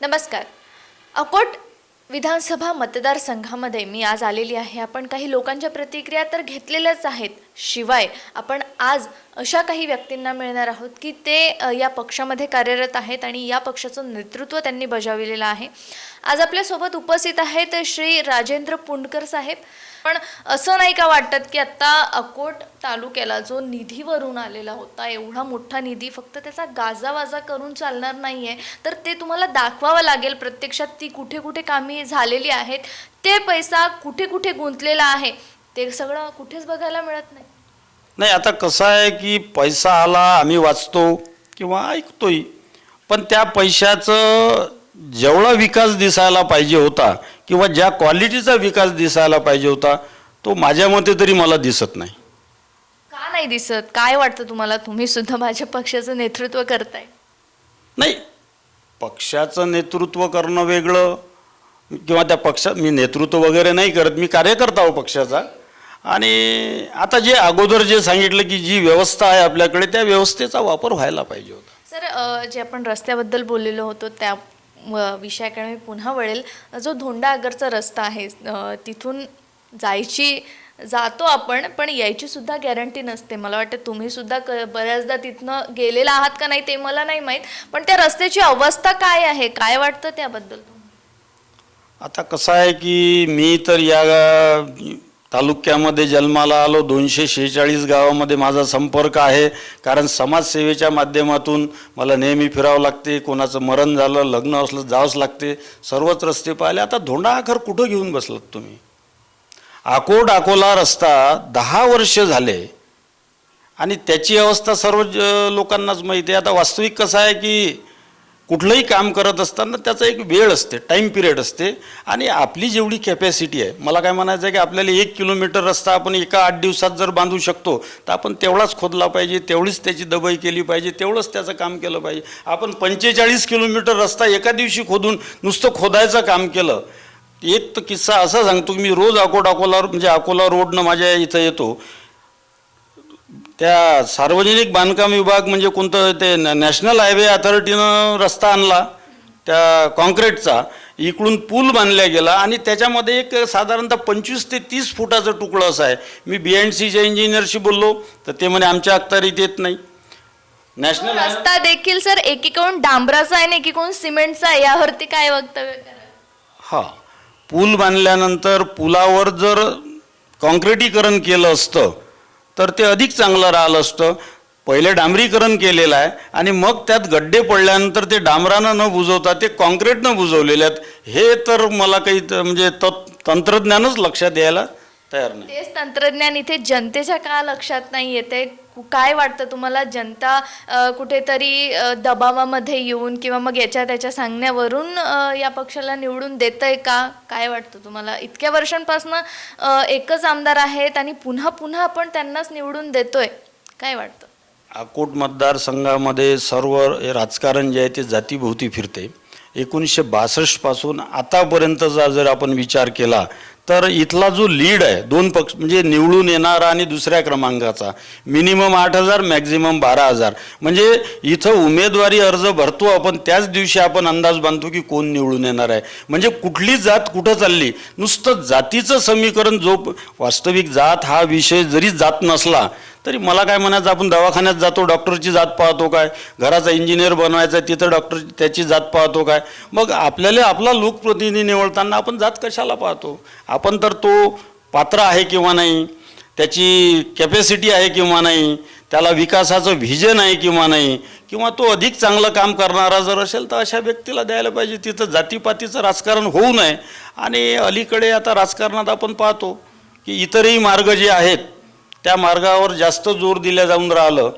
नमस्कार. अकोट विधानसभा मतदारसंघामध्ये मी आज आलेली आहे. आपण काही लोकांच्या प्रतिक्रिया तर घेतलेल्याच आहेत. शिवाय आपण आज अशा काही व्यक्तींना मिळणार आहोत की ते या पक्षामध्ये कार्यरत आहेत आणि या पक्षाचं नेतृत्व त्यांनी बजावलेलं आहे. आज आपल्यासोबत उपस्थित आहेत श्री राजेंद्र पुंडकर साहेब. पण असं नाही का वाटत की आत्ता अकोट तालुक्याला जो निधीवरून आलेला होता एवढा मोठा निधी फक्त त्याचा गाजावाजा करून चालणार नाही आहे तर ते तुम्हाला दाखवावं लागेल प्रत्यक्षात ती कुठे कुठे कामी झालेली आहेत ते पैसा कुठे कुठे गुंतलेला आहे ते सगळं कुठेच बघायला मिळत नाही. नाही आता कसं आहे की पैसा आला आम्ही वाचतो किंवा ऐकतोही पण त्या पैशाचं जेवढा विकास दिसायला पाहिजे होता किंवा ज्या क्वालिटीचा विकास दिसायला पाहिजे होता तो माझ्या मते तरी मला दिसत नाही. नाही दिसत. काय वाटतं तुम्हाला? तुम्ही सुद्धा माझ्या पक्षाचं नेतृत्व करताय. नाही. पक्षाचं नेतृत्व करणं वेगळं किंवा त्या पक्षात मी नेतृत्व वगैरे नाही करत. मी कार्यकर्ता आहो पक्षाचा. आणि आता जे अगोदर जे सांगितलं की जी व्यवस्था आहे आपल्याकडे त्या व्यवस्थेचा वापर व्हायला पाहिजे होता. सर जे आपण रस्त्याबद्दल बोललेलो होतो त्या विषयाकडे मी पुन्हा वळेल. जो धोंडा आगरचा रस्ता आहे तिथून जायची जातो आपण पण यायची सुद्धा गॅरंटी नसते. मला वाटतं तुम्ही सुद्धा क बऱ्याचदा तिथनं गेलेला आहात का नाही ते मला नाही माहीत. पण त्या रस्त्याची अवस्था काय आहे? काय वाटतं त्याबद्दल? आता कसं आहे की मी तर या तालुक्यामध्ये जन्माला आलो. दोनशे शेहेचाळीस गावामध्ये माझा संपर्क आहे. कारण समाजसेवेच्या माध्यमातून मला नेहमी फिरावं लागते. कोणाचं मरण झालं लग्न असलं जावंच लागते. सर्वच रस्ते पाहिले. आता धोंडा आखर कुठं घेऊन बसलात तुम्ही? अकोट अकोला रस्ता दहा वर्ष झाले. आणि त्याची अवस्था सर्व लोकांनाच माहिती आहे. आता वास्तविक कसं आहे की कुठलंही काम करत असताना त्याचा एक वेळ असते टाईम पिरियड असते. आणि आपली जेवढी कॅपॅसिटी आहे मला काय म्हणायचं आहे की आपल्याला एक किलोमीटर रस्ता आपण एका आठ दिवसात जर बांधू शकतो तर आपण तेवढाच खोदला पाहिजे तेवढीच त्याची दबाई केली पाहिजे तेवढंच त्याचं काम केलं पाहिजे. आपण पंचेचाळीस किलोमीटर रस्ता एका दिवशी खोदून नुसतं खोदायचं काम केलं एक तर किस्सा असा सांगतो की मी रोज अकोट अकोला म्हणजे अकोला रोडनं माझ्या इथं येतो. त्या सार्वजनिक बांधकाम विभाग म्हणजे कोणतं ते न- नॅशनल हायवे अथॉरिटीनं रस्ता आणला त्या कॉन्क्रीटचा इकडून पूल बांधला गेला आणि त्याच्यामध्ये एक साधारणतः पंचवीस ते तीस फुटाचं तुकडं असं आहे. मी बी एन सीच्या इंजिनियरशी बोललो तर ते म्हणे आमच्या अखत्यारीत येत नाही. नॅशनल रस्ता देखील सर एकीकडून डांबराचा आहे आणि एकीकडून सिमेंटचा आहे. यावरती काय वक्तव्य हा. पूल बांधल्यानंतर पुलावर जर काँक्रिटीकरण केलं असतं तर ते अधिक चांगलं राहिलं असतं. पहिले डांबरीकरण केलेलं आहे आणि मग त्यात गड्डे पडल्यानंतर ते डांबरानं न बुजवता ते कॉन्क्रीटनं बुजवलेले आहेत. हे तर मला काही म्हणजे त- तंत्रज्ञानच लक्षात यायला तयार नाही. तेच तंत्रज्ञान इथे जनतेच्या का लक्षात नाही येते काय वाटतं तुम्हाला? जनता अ, कुठेतरी अ, दबावामध्ये येऊन किंवा मग याच्या त्याच्या सांगण्यावरून अ, या पक्षाला निवडून देत आहे का? काय वाटतं तुम्हाला? इतक्या वर्षांपासून एकच आमदार आहेत आणि पुन्हा पुन्हा आपण त्यांनाच निवडून देतोय. काय वाटतं? अकोट मतदारसंघामध्ये सर्व राजकारण जे आहे ते जातीभोवती फिरते. एकोणीसशे बासष्टपासून आतापर्यंतचा जर आपण विचार केला तर इथला जो लीड आहे दोन पक्ष म्हणजे निवडून येणारा आणि दुसऱ्या क्रमांकाचा मिनिमम आठ हजार मॅक्झिमम बारा हजार. म्हणजे इथं उमेदवारी अर्ज भरतो आपण त्याच दिवशी आपण अंदाज बांधतो की कोण निवडून येणार आहे. म्हणजे कुठली जात कुठं चालली? नुसतं जातीचं समीकरण जो वास्तविक जात हा विषय जरी जात नसला तरी मला काय म्हणायचं आपण दवाखान्यात जातो डॉक्टरची जात पाहतो काय? घराचा इंजिनियर बनवायचा आहे, तिथं डॉक्टर त्याची जात पाहतो काय? मग आपल्याला आपला लोकप्रतिनिधी निवडताना आपण जात कशाला पाहतो? आपण तर तो पात्र आहे किंवा नाही? त्याची कॅपॅसिटी आहे किंवा नाही? त्याला विकासाचं व्हिजन आहे किंवा नाही? किंवा तो अधिक चांगलं काम करणारा जर असेल तर अशा व्यक्तीला द्यायला पाहिजे. तिथं जातीपातीचं राजकारण होऊ नये. आणि अलीकडे आता राजकारणात आपण पाहतो की इतरही मार्ग जे आहेत त्या मार्गावर जास्त जोर दिल्या जाऊन राहिलं.